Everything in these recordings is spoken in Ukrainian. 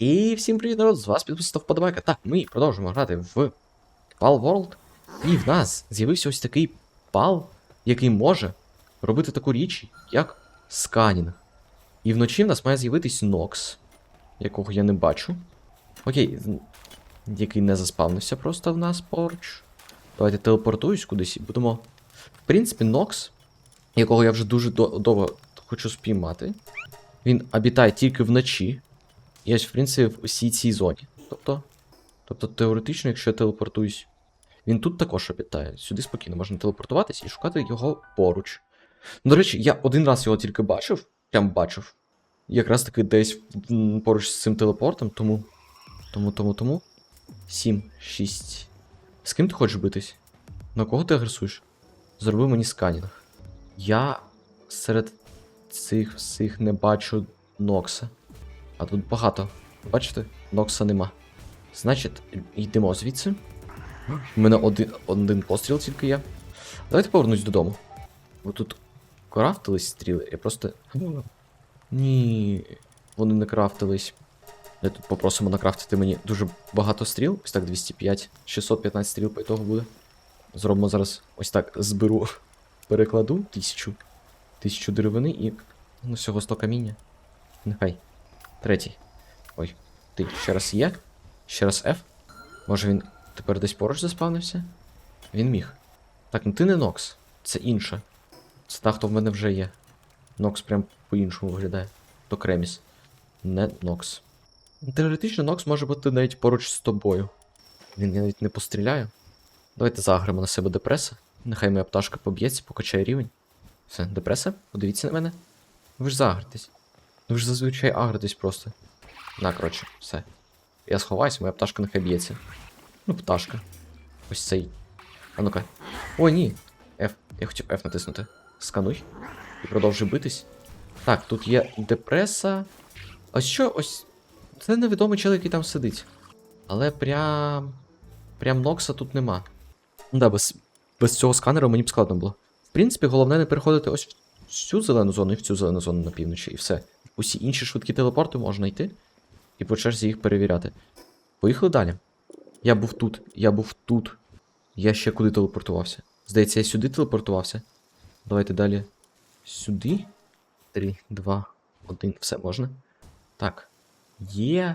І всім привіт, народ! З вас підписата вподобайка. Так, ми продовжуємо грати в Pal World. І в нас з'явився ось такий пал, який може робити таку річ, як сканінг. І вночі в нас має з'явитись Нокс, якого я не бачу. Окей, який не заспавнився просто в нас поруч. Давайте телепортуюсь кудись і будемо. В принципі, Нокс, якого я вже дуже довго хочу спіймати. Він обітає тільки вночі. І ось, в принципі, в усій цій зоні. Тобто, тобто теоретично, якщо я телепортуюсь, він тут також обітає. Сюди спокійно можна телепортуватись і шукати його поруч. До речі, я один раз його тільки бачив, прям бачив. Якраз таки десь поруч з цим телепортом, тому. Тому, тому, тому. 7, 6. З ким ти хочеш битись? На кого ти агресуєш? Зроби мені сканінг. Я серед цих всіх не бачу Нокса. А тут багато. Бачите? Нокса нема. Значить, йдемо звідси. У мене один, один постріл тільки є. Давайте повернусь додому. Бо тут крафтились стріли, я просто. Ні, вони не крафтились. Я тут попросимо накрафтити мені дуже багато стріл. Ось так 205, 615 стріл по ітогу буде. Зробимо зараз ось так зберу, перекладу тисячу. Тисячу деревини і. Ну, всього 100 каміння. Нехай. Третій. Ой, ти ще раз є? Ще раз F? Може він тепер десь поруч заспавнився? Він міг. Так, ну ти не Нокс. Це інше. Це та, хто в мене вже є. Нокс прям по-іншому виглядає. То Креміс. Не Нокс. Теоретично Нокс може бути навіть поруч з тобою. Він я навіть не постріляю. Давайте заграємо на себе депреса. Нехай моя пташка поб'ється, покачає рівень. Все, депреса, подивіться на мене. Ви ж загритесь. Ви ж зазвичай агритесь просто. На, коротше, все. Я сховаюсь, моя пташка нехай б'ється. Ну, пташка. Ось цей. А ну-ка. О, ні. F. Я хотів F натиснути. Скануй. І продовжуй битись. Так, тут є депреса. Ось що, ось. Це невідомий чоловік, який там сидить. Але прям. Прям Нокса тут нема. Ну да, без, без цього сканера мені б складно було. В принципі, головне не переходити ось в цю зелену зону і в цю зелену зону на півночі, і все. Усі інші швидкі телепорти можна йти і по черзі їх перевіряти. Поїхали далі. Я був тут, я був тут. Я ще куди телепортувався? Здається, я сюди телепортувався. Давайте далі. Сюди. Три, два, один. Все можна. Так. Є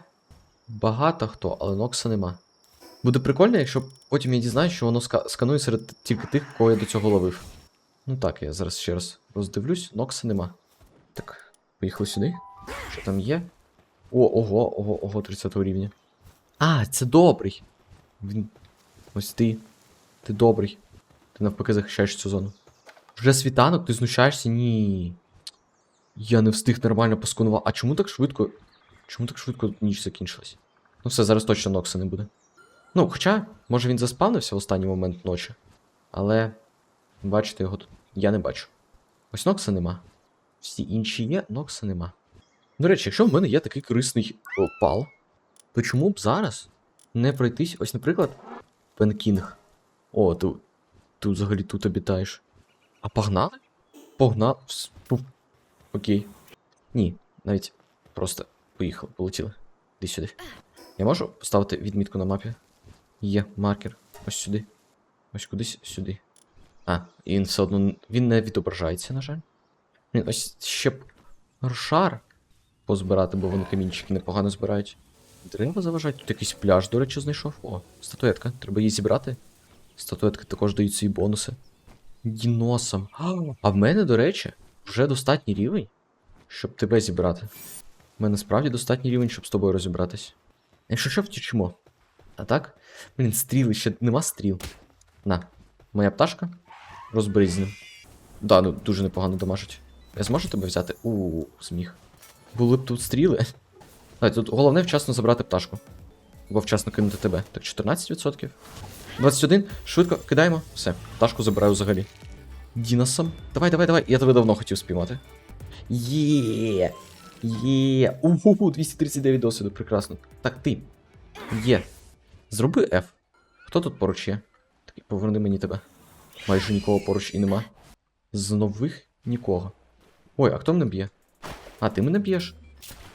багато хто, але Нокса нема. Буде прикольно, якщо потім я дізнаюсь, що воно ска- сканує серед тільки тих, кого я до цього ловив. Ну так, я зараз ще раз роздивлюсь, Нокса нема. Так, поїхали сюди. Що там є? О, ого, ого, ого, 30 рівня. А, це добрий. Він. Ось ти. Ти добрий. Ти навпаки захищаєш цю зону. Вже світанок, ти знущаєшся? Ні. Я не встиг нормально посканувати. А чому так швидко? Чому так швидко ніч закінчилась? Ну все, зараз точно Нокса не буде. Ну, хоча, може він заспавнився в останній момент ночі. Але. Бачите його тут. Я не бачу. Ось Нокса нема. Всі інші є, Нокса нема. До речі, якщо в мене є такий корисний пал, то чому б зараз не пройтись, ось, наприклад, Пенкінг. О, ти, ти взагалі тут обітаєш. А погнали? Погнали. Окей. Ні, навіть просто поїхали, полетіли. Іди сюди. Я можу поставити відмітку на мапі? Є маркер. Ось сюди. Ось кудись сюди. А, і він все одно. Він не відображається, на жаль. Блін, ось ще б шар позбирати, бо вони камінчики непогано збирають. Дерева заважають. Тут якийсь пляж, до речі, знайшов. О, статуетка. Треба її зібрати. Статуетки також дають свої бонуси. Діносом. А в мене, до речі, вже достатній рівень, щоб тебе зібрати. У мене справді достатній рівень, щоб з тобою розібратись. Якщо що, втічимо. А так? Блін, стріли, ще нема стріл. На, моя пташка. Розберись з ним. Да, ну дуже непогано дамажить. Я зможу тебе взяти? У, зміг. Були б тут стріли. А, тут головне вчасно забрати пташку. Або вчасно кинути тебе. Так, 14%. 21. Швидко кидаємо. Все, пташку забираю взагалі. Діносом. Давай, давай, давай. Я тебе давно хотів спіймати. Є. Є. Уху, 239 досвіду, прекрасно. Так, ти. Є. Зроби F. Хто тут поруч є? Так, поверни мені тебе. Майже нікого поруч і нема. З нових нікого. Ой, а хто мене б'є? А, ти мене б'єш?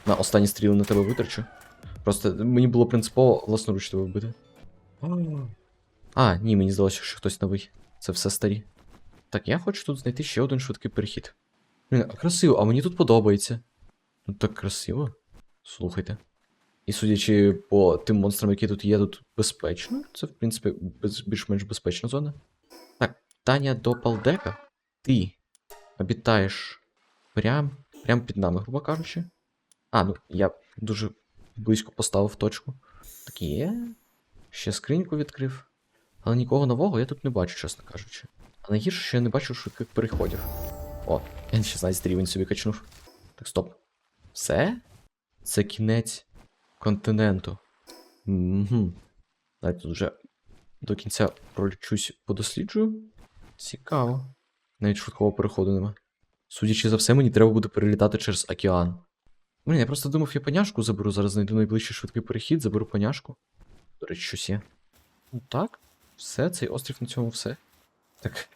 На останні стріли на тебе витрачу. Просто мені було принципово власноруч тебе вбити. А, ні, мені здалося, що хтось новий. Це все старі. Так, я хочу тут знайти ще один швидкий перехід. Блін, красиво, а мені тут подобається. Ну так красиво. Слухайте. І судячи по тим монстрам, які тут є, тут безпечно. Це, в принципі, без, більш-менш безпечна зона. Так, Таня до Палдека. Ти обітаєш прям, прям під нами, грубо кажучи. А, ну я дуже близько поставив точку. Так є. Ще скриньку відкрив. Але нікого нового я тут не бачу, чесно кажучи. А найгірше, що я не бачу швидких переходів. О, N16 рівень собі качнув. Так, стоп. Все? Це кінець континенту. Угу. Давайте тут вже до кінця пролічусь, подосліджую. Цікаво. Навіть швидкого переходу нема. Судячи за все, мені треба буде перелітати через океан. Блін, я просто думав, я поняшку заберу. Зараз знайду найближчий швидкий перехід, заберу поняшку. До речі, щось є. Ну так, все, цей острів на цьому все. Так.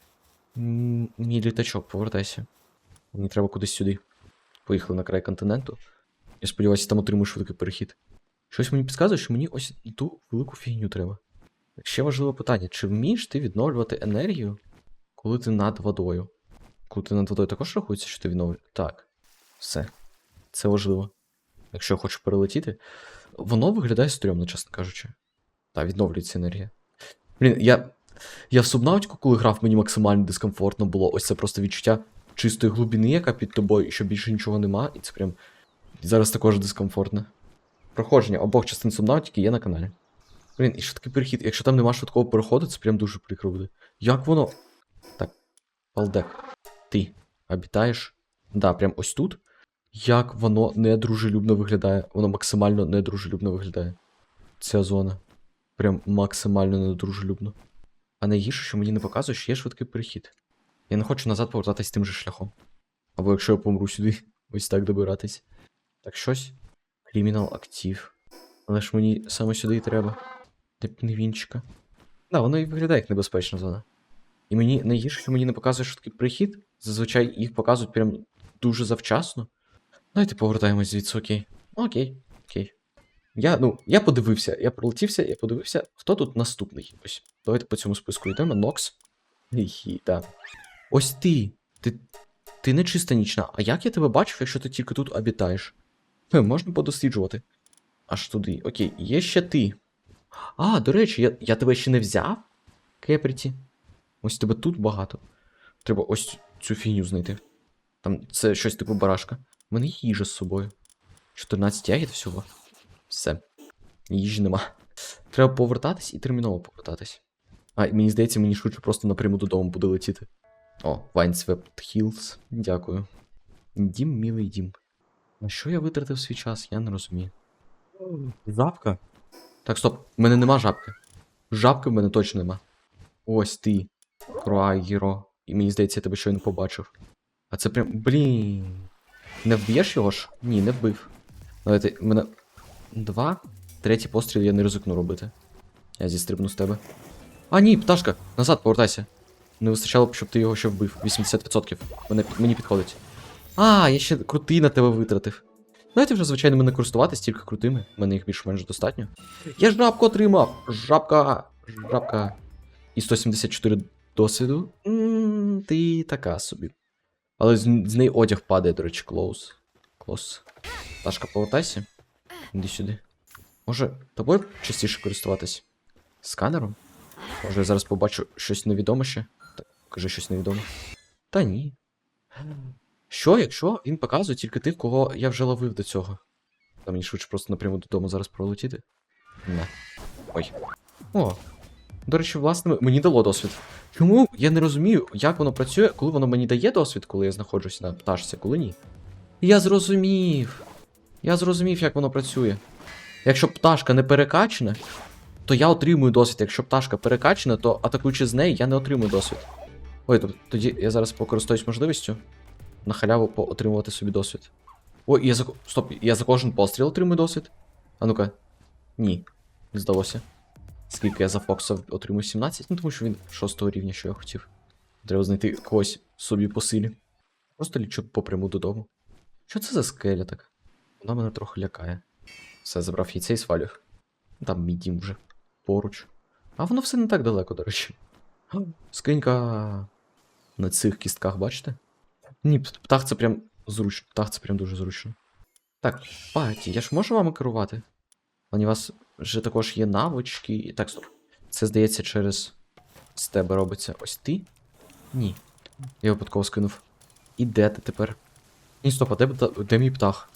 Мій літачок, повертайся. Мені треба кудись сюди. Поїхали на край континенту. Я сподіваюся, там отримаю швидкий перехід. Щось мені підказує, що мені ось ту велику фігню треба. Ще важливе питання: чи вмієш ти відновлювати енергію, коли ти над водою? Коли ти над водою також рахується, що ти відновлюєш? Так. Все. Це важливо. Якщо я хочу перелетіти, воно виглядає стрьомно, чесно кажучи. Та, відновлюється енергія. Блін, я. Я в субнаутіку, коли грав, мені максимально дискомфортно було. Ось це просто відчуття чистої глибини, яка під тобою, і що більше нічого нема, і це прям. Зараз також дискомфортно. Проходження обох частин субнаутіки є на каналі. Блін, і швидкий перехід. Якщо там нема швидкого переходу, це прям дуже прикро буде. Як воно. Так. Палдек. Ти обітаєш? Да, прям ось тут. Як воно недружелюбно виглядає. Воно максимально недружелюбно виглядає. Ця зона. Прям максимально недружелюбно. А найгірше, що мені не показує, що є швидкий перехід. Я не хочу назад повертатись тим же шляхом. Або якщо я помру сюди, ось так добиратись. Так щось. Кримінал актив. Але ж мені саме сюди і треба. Де б не вінчика. Да, воно і виглядає як небезпечна зона. І мені найгірше, що мені не показує швидкий перехід. Зазвичай їх показують прям дуже завчасно. Давайте повертаємось звідси, окей. Окей, окей. Я, ну, я подивився, я пролетівся, я подивився, хто тут наступний. Ось. Давайте по цьому списку йдемо. Нокс. Хі, так. Ось ти. Ти. Ти не чиста нічна. А як я тебе бачив, якщо ти тільки тут обітаєш? Хе, можна подосліджувати. Аж туди. Окей, є ще ти. А, до речі, я, я тебе ще не взяв? Кепріті. Ось тебе тут багато. Треба ось цю фігню знайти. Там це щось типу барашка. У мене їжа з собою. 14 ягід всього. Все. Їжі нема. Треба повертатись і терміново повертатись. А, мені здається, мені швидше просто напряму додому буде летіти. О, Vineswept Hills. Дякую. Дім, милий дім. На що я витратив свій час, я не розумію. Жабка? Так, стоп, в мене нема жабки. Жабки в мене точно нема. Ось ти. Круагіро. І мені здається, я тебе щойно побачив. А це прям. Блін. Не вб'єш його ж? Ні, не вбив. Давайте, мене. Два. Третій постріл я не ризикну робити. Я зістрибну з тебе. А, ні, пташка! Назад повертайся. Не вистачало б, щоб ти його ще вбив. 80%. Мене, мені підходить. А, я ще крутий на тебе витратив. Давайте вже, звичайно, мене користуватись тільки крутими. У мене їх більш-менш достатньо. Я жабку отримав! Жабка! Жабка. І 174 досвіду. Ммм, ти така собі. Але з, з неї одяг падає, до речі, клоус. Клоус. Ташка, повертайся. Іди сюди. Може, тобою частіше користуватись? Сканером? Може, я зараз побачу щось невідоме ще? Так, кажи щось невідоме. Та ні. Що, якщо він показує тільки тих, кого я вже ловив до цього? Та мені швидше просто напряму додому зараз пролетіти? Не. Ой. О. До речі, власне, мені дало досвід. Чому я не розумію, як воно працює, коли воно мені дає досвід, коли я знаходжусь на пташці, коли ні? Я зрозумів. Я зрозумів, як воно працює. Якщо пташка не перекачана, то я отримую досвід. Якщо пташка перекачана, то атакуючи з неї, я не отримую досвід. Ой, тобто тоді я зараз покористуюсь можливістю на халяву отримувати собі досвід. Ой, я за. Стоп, я за кожен постріл отримую досвід. А ну-ка. Ні, не здалося. Скільки я за Фокса отримую 17? Ну тому що він 6 рівня, що я хотів. Треба знайти когось собі по силі. Просто лічу попряму додому. Що це за скеля так? Вона мене трохи лякає. Все, забрав яйце і свалю. Там мій дім вже поруч. А воно все не так далеко, до речі. Скринька на цих кістках, бачите? Ні, птах це прям зручно. Птах це прям дуже зручно. Так, паті, я ж можу вами керувати? Але у вас вже також є навички. Так. Це здається через з тебе робиться. Ось ти? Ні. Я випадково скинув. І де ти тепер? Ні, стоп, а де, де мій птах?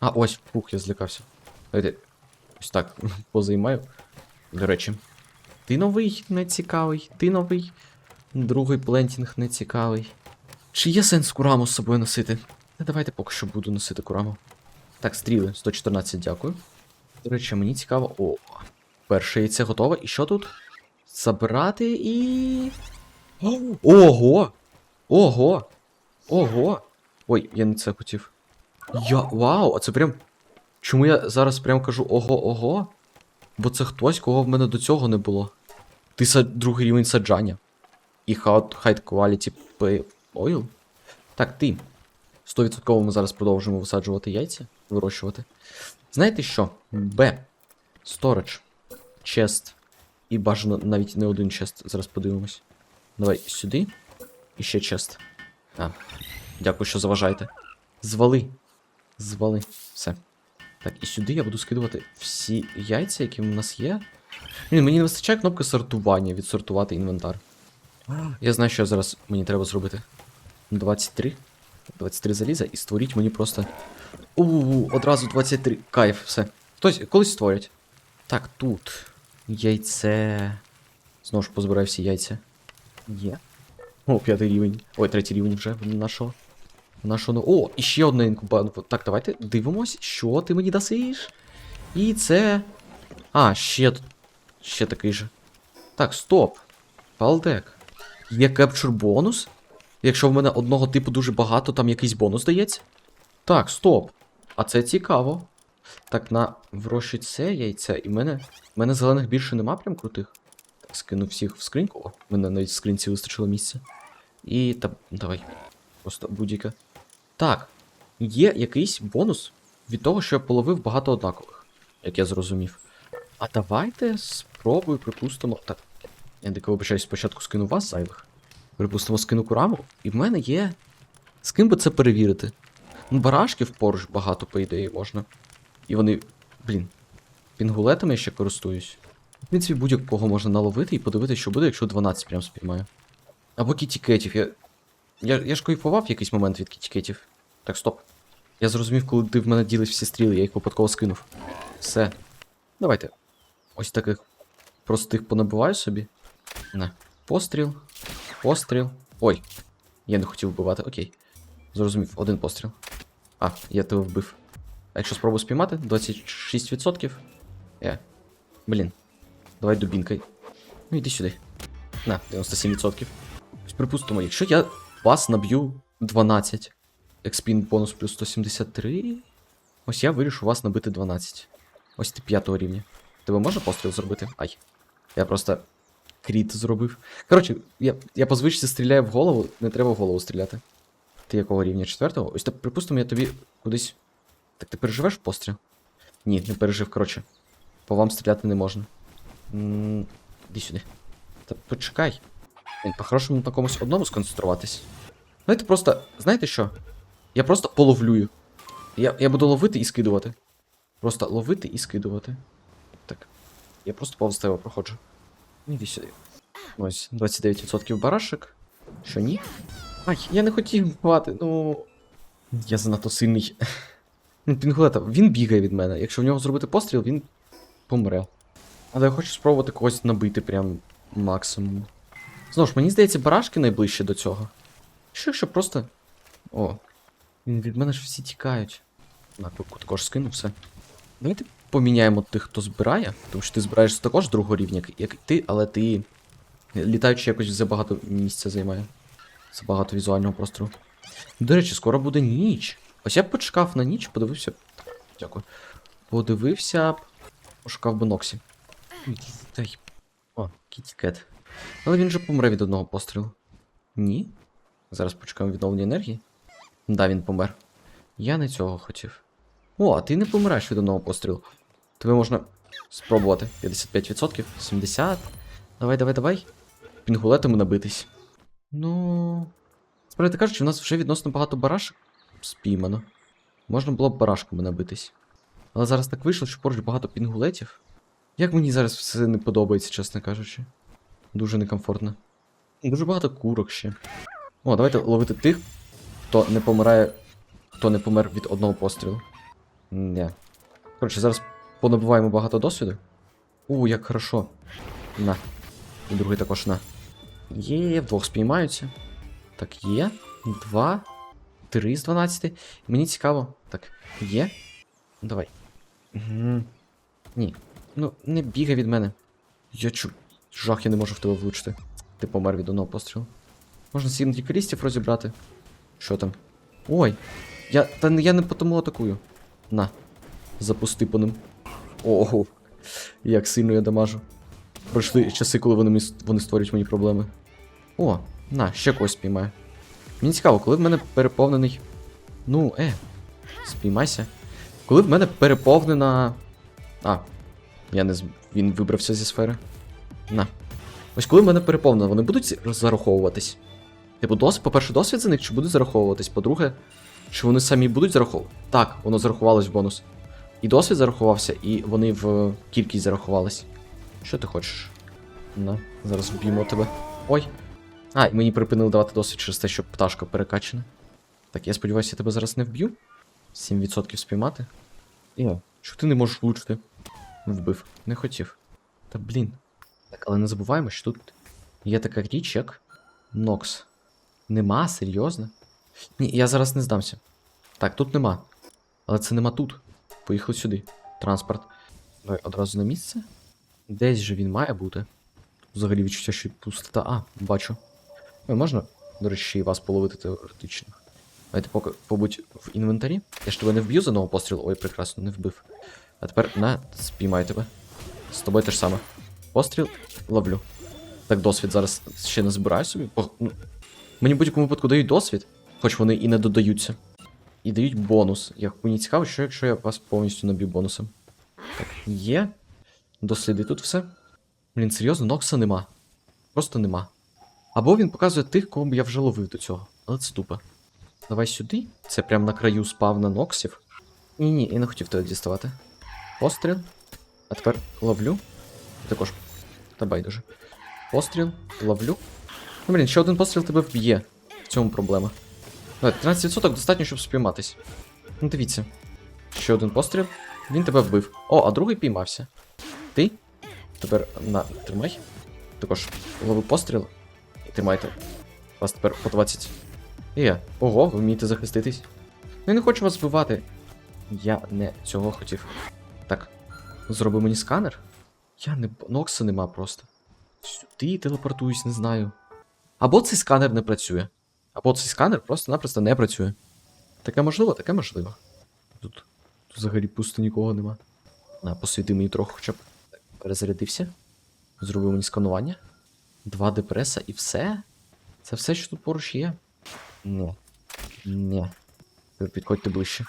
А, ось, пух, я злякався. Ось так позаймаю. До речі. Ти новий не цікавий, ти новий. Другий плентінг не цікавий. Чи є сенс кураму з собою носити? Давайте поки що буду носити кураму. Так, стріли, 114, дякую. До речі, мені цікаво. О, перше яйце готове. І що тут? Забрати і. Ого! Ого! Ого! Ой, я не це хотів. Я. Вау! А це прям. Чому я зараз прям кажу ого, ого? Бо це хтось, кого в мене до цього не було. Ти са... другий рівень саджання. І high quality oil. Так, ти. 100% ми зараз продовжимо висаджувати яйця, вирощувати. Знаєте що? Б. Storage. Чест. І бажано навіть не один чест. Зараз подивимось. Давай сюди. І ще чест. А. Дякую, що заважаєте. Звали. Звали. Все. Так, і сюди я буду скидувати всі яйця, які в нас є. Блін, мені не вистачає кнопки сортування, відсортувати інвентар. Я знаю, що зараз мені треба зробити. 23. 23 заліза і створіть мені просто. У, одразу 23. Кайф, все. Хтось колись створять. Так, тут. Яйце. Знову ж позбираю всі яйця. Є. О, п'ятий рівень. Ой, третій рівень вже нашого. Нашого. О, і ще одне інкубатор. Так, давайте дивимось, що ти мені дасиш. І це. А, ще. Ще такий же. Так, стоп. Палдек. Є кепчур бонус? Якщо в мене одного типу дуже багато, там якийсь бонус дається? Так, стоп. А це цікаво. Так, на врощу це яйця, і в мене. В мене зелених більше нема прям крутих. Так, скину всіх в скриньку. О, в мене навіть в скринці вистачило місця. І та. Давай. Просто будь-яка. Так. Є якийсь бонус від того, що я половив багато однакових, як я зрозумів. А давайте спробую, припустимо. Так. Я дико вибачаюсь, спочатку скину вас зайвих. Припустимо, скину кураму, і в мене є. З ким би це перевірити? Ну, барашків поруч багато, по ідеї, можна. І вони. Блін. Пінгулетами я ще користуюсь. В принципі, будь-кого можна наловити і подивитися, що буде, якщо 12 прям спіймаю. Або кітікетів. Я. Я, я ж кайфував якийсь момент від кітікетів. Так, стоп. Я зрозумів, коли ти в мене ділиш всі стріли, я їх випадково скинув. Все. Давайте. Ось таких простих понабиваю собі. На. Постріл. Постріл. Ой. Я не хотів вбивати, окей. Зрозумів, один постріл. А, я тебе вбив. А якщо спробую спіймати, 26%. Е. Блін. Давай дубінкой. Ну йди сюди. На, 97%. Припустимо, якщо я вас наб'ю 12. Експін бонус плюс 173. Ось я вирішу вас набити 12. Ось ти п'ятого рівня. Тебе може постріл зробити? Ай. Я просто кріт зробив. Коротше, я, я по звичці стріляю в голову, не треба в голову стріляти. Ти якого рівня? Четвертого? Ось так, припустимо, я тобі кудись. Так ти переживеш постріл? Ні, не пережив, коротше. По вам стріляти не можна. Іди сюди. Та почекай. По-хорошому на комусь одному сконцентруватись. Знаєте, просто. Знаєте що? Я просто половлюю. Я, я буду ловити і скидувати. Просто ловити і скидувати. Так. Я просто повз тебе проходжу. Ну, Іди сюди. Ось, 29% барашек. Що ні? Ай, я не хотів вбивати, ну. Я занадто сильний. Ну, Пінгулета, він бігає від мене. Якщо в нього зробити постріл, він помре. Але я хочу спробувати когось набити прям максимум. Знову ж, мені здається, барашки найближче до цього. Що якщо просто. О. Він від мене ж всі тікають. На також скину все. Давайте поміняємо тих, хто збирає, тому що ти збираєш також другого рівня, як- і ти, але ти. Літаючи якось забагато місця займає. Забагато візуального простору. До речі, скоро буде ніч. Ось я б почекав на ніч, подивився. Дякую. Подивився. Пошукав би Ноксі. Дай. О, кітікет. Але він же помре від одного пострілу. Ні? Зараз почекаємо відновлення енергії. Да, він помер. Я не цього хотів. О, а ти не помираєш від одного пострілу. Тебе можна спробувати. 55%, 70%. Давай, давай, давай. Пінгулетами набитись. Ну. Справді кажучи, у нас вже відносно багато барашок спіймано. Можна було б барашками набитись. Але зараз так вийшло, що поруч багато пінгулетів. Як мені зараз все не подобається, чесно кажучи. Дуже некомфортно. Дуже багато курок ще. О, давайте ловити тих, хто не помирає. Хто не помер від одного пострілу. Не. Коротше, зараз понабуваємо багато досвіду. У, як хорошо. На. І другий також на. Є, вдвох спіймаються. Так, є. Два. Три з 12. Мені цікаво. Так, є. Давай. Угу. Ні. Ну, не бігай від мене. Я чу. Жах, я не можу в тебе влучити. Ти помер від одного пострілу. Можна сім кілістів розібрати. Що там? Ой! Я. Та я не по тому атакую. На. Запусти по ним. Ого. Як сильно я дамажу. Пройшли часи, коли вони, вони створюють мені проблеми. О, на, ще когось спіймаю. Мені цікаво, коли в мене переповнений. Ну, е. Спіймайся. Коли в мене переповнена. А. Я не. Він вибрався зі сфери. На. Ось коли в мене переповнено, вони будуть зараховуватись. Типу, дос... по-перше, досвід за них чи будуть зараховуватись? По-друге, чи вони самі будуть зараховувати? Так, воно зарахувалось в бонус. І досвід зарахувався, і вони в кількість зарахувались. Що ти хочеш? На, зараз вб'ємо тебе. Ой. А, і мені припинили давати досвід через те, що пташка перекачана. Так, я сподіваюся, я тебе зараз не вб'ю. 7% спіймати. Е, що ти не можеш влучити? Вбив. Не хотів. Та блін. Так, але не забуваємо, що тут є така річ, як Нокс. Нема, серйозно? Ні, я зараз не здамся. Так, тут нема. Але це нема тут. Поїхали сюди. Транспорт. Давай одразу на місце. Десь же він має бути. Взагалі відчуття, що пустота. А, бачу. Ой, можна, до речі, й вас половити теоретично. Давайте поки побудь в інвентарі. Я ж тебе не вб'ю за одного пострілу. Ой, прекрасно, не вбив. А тепер на, спіймай тебе. З тобою те ж саме. Постріл, ловлю. Так, досвід зараз ще не збираю собі. О, ну, мені будь-якому випадку дають досвід, хоч вони і не додаються. І дають бонус. Як мені цікаво, що якщо я вас повністю наб'ю бонусом. Так, є. Досліди тут все. Блін, серйозно, Нокса нема. Просто нема. Або він показує тих, кого б я вже ловив до цього. Але це тупо. Давай сюди. Це прям на краю спавна Ноксів. Ні, ні, я не хотів тебе діставати. Постріл. А тепер ловлю. Також. Та байдуже. Постріл, ловлю. Ну, блін, ще один постріл тебе вб'є. В цьому проблема. Давай, 13% достатньо, щоб спійматись. Ну, дивіться. Ще один постріл. Він тебе вбив. О, а другий піймався. Ти? Тепер на, тримай. Також лови постріл. Тримайте. Вас тепер по 20. Є. Ого, ви вмієте захиститись. Ну, я не хочу вас вбивати. Я не цього хотів. Так. Зроби мені сканер. Я не. Нокса нема просто. Сюди телепортуюсь, не знаю. Або цей сканер не працює. Або цей сканер просто-напросто не працює. Таке можливо, таке можливо. Тут, тут взагалі пусто нікого нема. На, посвіти мені трохи хоча б. Так, перезарядився. Зробив мені сканування. Два депреса і все. Це все, що тут поруч є. Ні. Ні. Ви підходьте ближче.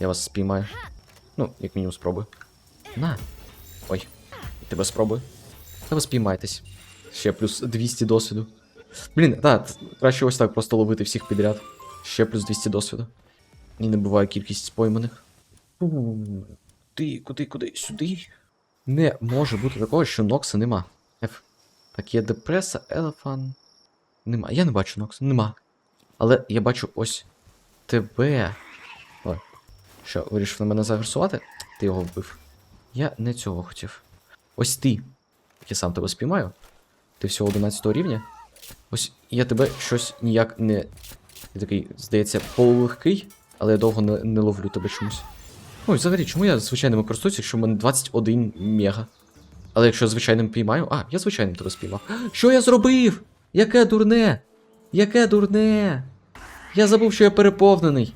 Я вас спіймаю. Ну, як мінімум спробую. На. Ой. І тебе спробую. Та ви спіймайтесь. Ще плюс 200 досвіду. Блін, так, краще ось так просто ловити всіх підряд. Ще плюс 200 досвіду. І не буває кількість спойманих. Ти, куди, куди? Сюди? Не може бути такого, що Нокса нема. Ф. Так, є депреса, елефан. Нема. Я не бачу Нокса, нема. Але я бачу ось тебе. Ой. Що, вирішив на мене загресувати? Ти його вбив. Я не цього хотів. Ось ти. Я сам тебе спіймаю. Ти всього 11 рівня. Ось я тебе щось ніяк не. Ти такий, здається, полулегкий, але я довго не, не ловлю тебе чомусь. Ой, взагалі, чому я звичайним користуюся, якщо в мене 21 мега? Але якщо я звичайним піймаю. А, я звичайним тебе спіймав. Що я зробив? Яке дурне? Яке дурне? Я забув, що я переповнений.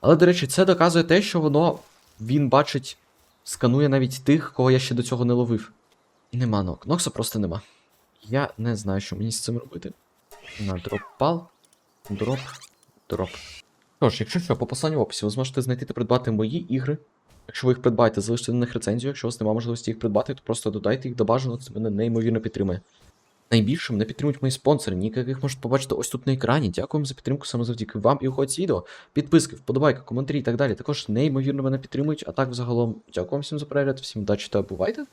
Але, до речі, це доказує те, що воно він бачить, сканує навіть тих, кого я ще до цього не ловив. І нема нок. Нокса просто нема. Я не знаю, що мені з цим робити. На дроп пал. Дроп. Дроп. Тож, якщо що, по посланню в описі ви зможете знайти та придбати мої ігри Якщо ви їх придбаєте, залиште на них рецензію. Якщо у вас немає можливості їх придбати, то просто додайте їх до бажаного, це мене неймовірно підтримує. Найбільше мене підтримують мої спонсори, ніяк яких можете побачити ось тут на екрані. Дякуємо за підтримку саме завдяки вам і уходить відео. Підписки, вподобайки, коментарі і так далі. Також неймовірно мене підтримують. А так, взагалом, дякую вам всім за перегляд, всім удачі та бувайте!